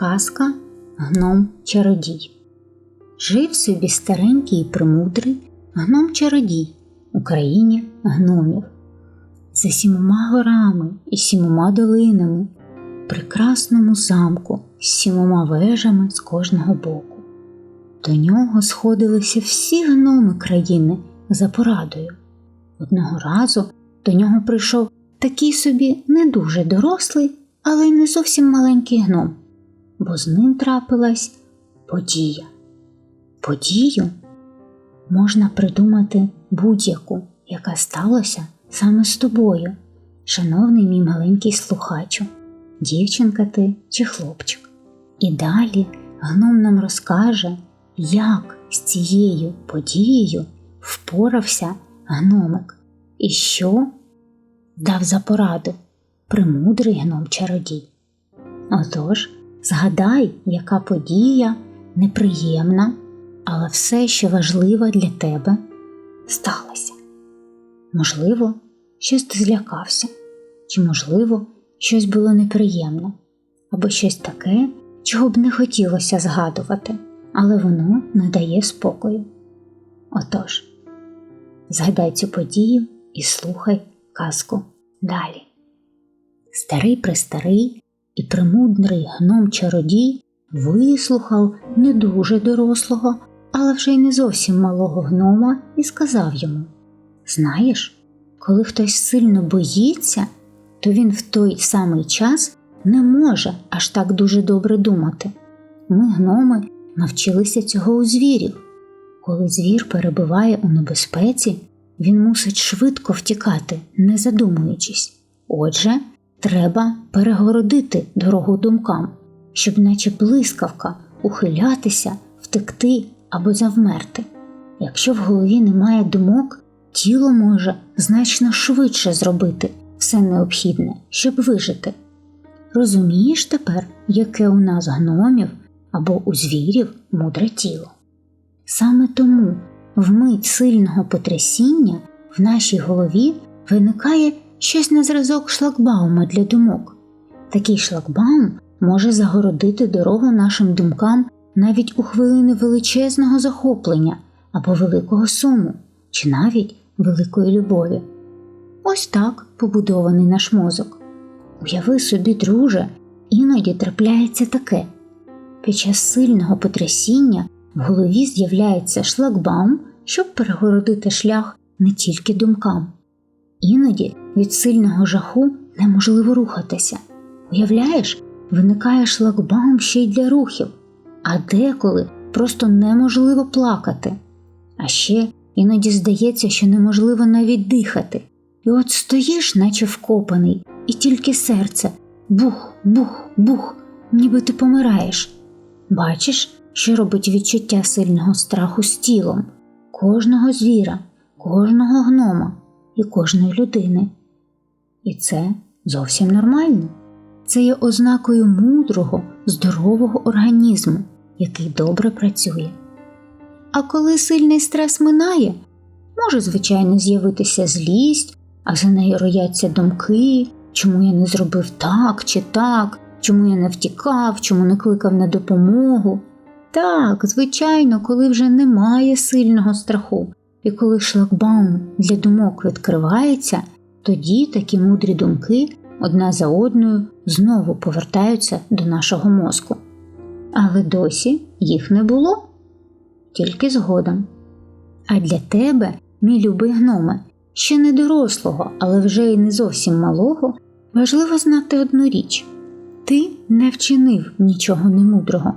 Казка Гном Чародій. Жив собі старенький і премудрий гном чародій у країні гномів. За сімома горами і сімома долинами, прекрасному замку з сімома вежами з кожного боку. До нього сходилися всі гноми країни за порадою. Одного разу до нього прийшов такий собі не дуже дорослий, але й не зовсім маленький гном, бо з ним трапилась подія. Подію можна придумати будь-яку, яка сталася саме з тобою, шановний мій маленький слухачу, дівчинка ти чи хлопчик. І далі гном нам розкаже, як з цією подією впорався гномик і що дав за пораду премудрий гном чародій. Отож, згадай, яка подія неприємна, але все, що важливо для тебе, сталося. Можливо, щось ти злякався, чи, можливо, щось було неприємне, або щось таке, чого б не хотілося згадувати, але воно не дає спокою. Отож, згадай цю подію і слухай казку далі. Старий престарий і премудрий гном чародій вислухав не дуже дорослого, але вже й не зовсім малого гнома і сказав йому: Знаєш, коли хтось сильно боїться, то він в той самий час не може аж так дуже добре думати. Ми, гноми, навчилися цього у звірів. Коли звір перебуває у небезпеці, він мусить швидко втікати, не задумуючись. Отже, треба перегородити дорогу думкам, щоб, наче блискавка, ухилятися, втекти або завмерти. Якщо в голові немає думок, тіло може значно швидше зробити все необхідне, щоб вижити. Розумієш тепер, яке у нас гномів або у звірів мудре тіло? Саме тому в мить сильного потрясіння в нашій голові виникає щось на зразок шлагбаума для думок. Такий шлагбаум може загородити дорогу нашим думкам навіть у хвилини величезного захоплення або великого суму, чи навіть великої любові. Ось так побудований наш мозок. Уяви собі, друже, іноді трапляється таке. Під час сильного потрясіння в голові з'являється шлагбаум, щоб перегородити шлях не тільки думкам. Іноді від сильного жаху неможливо рухатися. Уявляєш, виникає шлагбаум ще й для рухів, а деколи просто неможливо плакати. А ще іноді здається, що неможливо навіть дихати. І от стоїш, наче вкопаний, і тільки серце бух, бух, бух, ніби ти помираєш. Бачиш, що робить відчуття сильного страху з тілом, кожного звіра, кожного гнома і кожної людини. І це зовсім нормально. Це є ознакою мудрого, здорового організму, який добре працює. А коли сильний стрес минає, може, звичайно, з'явитися злість, а за нею рояться думки, чому я не зробив так чи так, чому я не втікав, чому не кликав на допомогу. Так, звичайно, коли вже немає сильного страху, і коли шлагбаум для думок відкривається, тоді такі мудрі думки одна за одною знову повертаються до нашого мозку. Але досі їх не було, тільки згодом. А для тебе, мій любий гноме, ще не дорослого, але вже й не зовсім малого, важливо знати одну річ ти не вчинив нічого немудрого.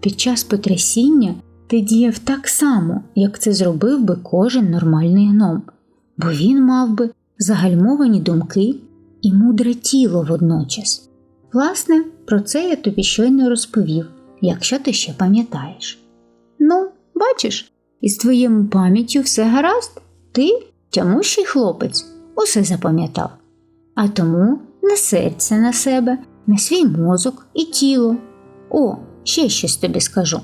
Під час потрясіння ти діяв так само, як це зробив би кожен нормальний гном, бо він мав би загальмовані думки і мудре тіло водночас. Власне, про це я тобі щойно розповів, якщо ти ще пам'ятаєш. Ну, бачиш, із твоєю пам'яттю все гаразд, ти, тямущий хлопець, усе запам'ятав. А тому не серця на себе, на свій мозок і тіло. О, ще щось тобі скажу.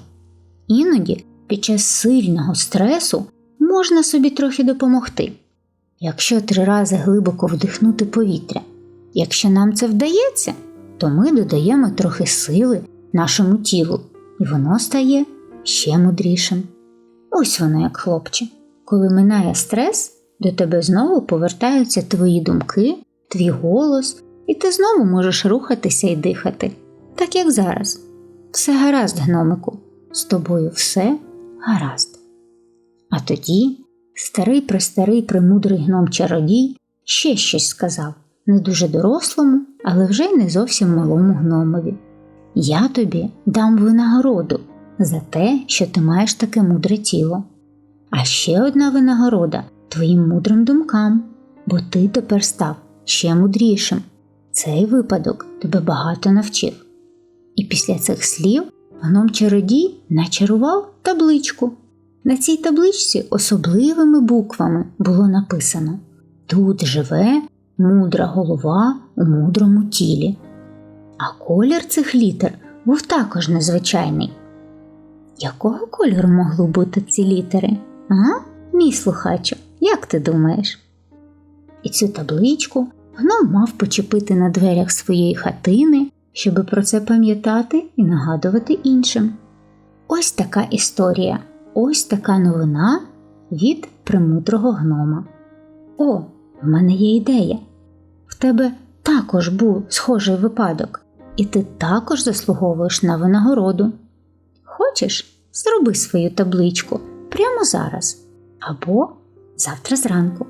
Іноді під час сильного стресу можна собі трохи допомогти. Якщо три рази глибоко вдихнути повітря. Якщо нам це вдається, то ми додаємо трохи сили нашому тілу, і воно стає ще мудрішим. Ось воно як хлопче. Коли минає стрес, до тебе знову повертаються твої думки, твій голос, і ти знову можеш рухатися і дихати, так як зараз. Все гаразд, гномику, з тобою все гаразд. А тоді старий престарий премудрий гном чародій ще щось сказав, не дуже дорослому, але вже й не зовсім малому гномові. Я тобі дам винагороду за те, що ти маєш таке мудре тіло. А ще одна винагорода твоїм мудрим думкам, бо ти тепер став ще мудрішим. Цей випадок тебе багато навчив. І після цих слів гном чародій начарував табличку. На цій табличці особливими буквами було написано Тут живе мудра голова у мудрому тілі. А колір цих літер був також незвичайний. Якого кольору могли бути ці літери? А, мій слухачу, як ти думаєш? І цю табличку гном мав почепити на дверях своєї хатини, щоби про це пам'ятати і нагадувати іншим. Ось така історія, ось така новина від премудрого гнома. О, в мене є ідея. В тебе також був схожий випадок, і ти також заслуговуєш на винагороду. Хочеш, зроби свою табличку прямо зараз або завтра зранку.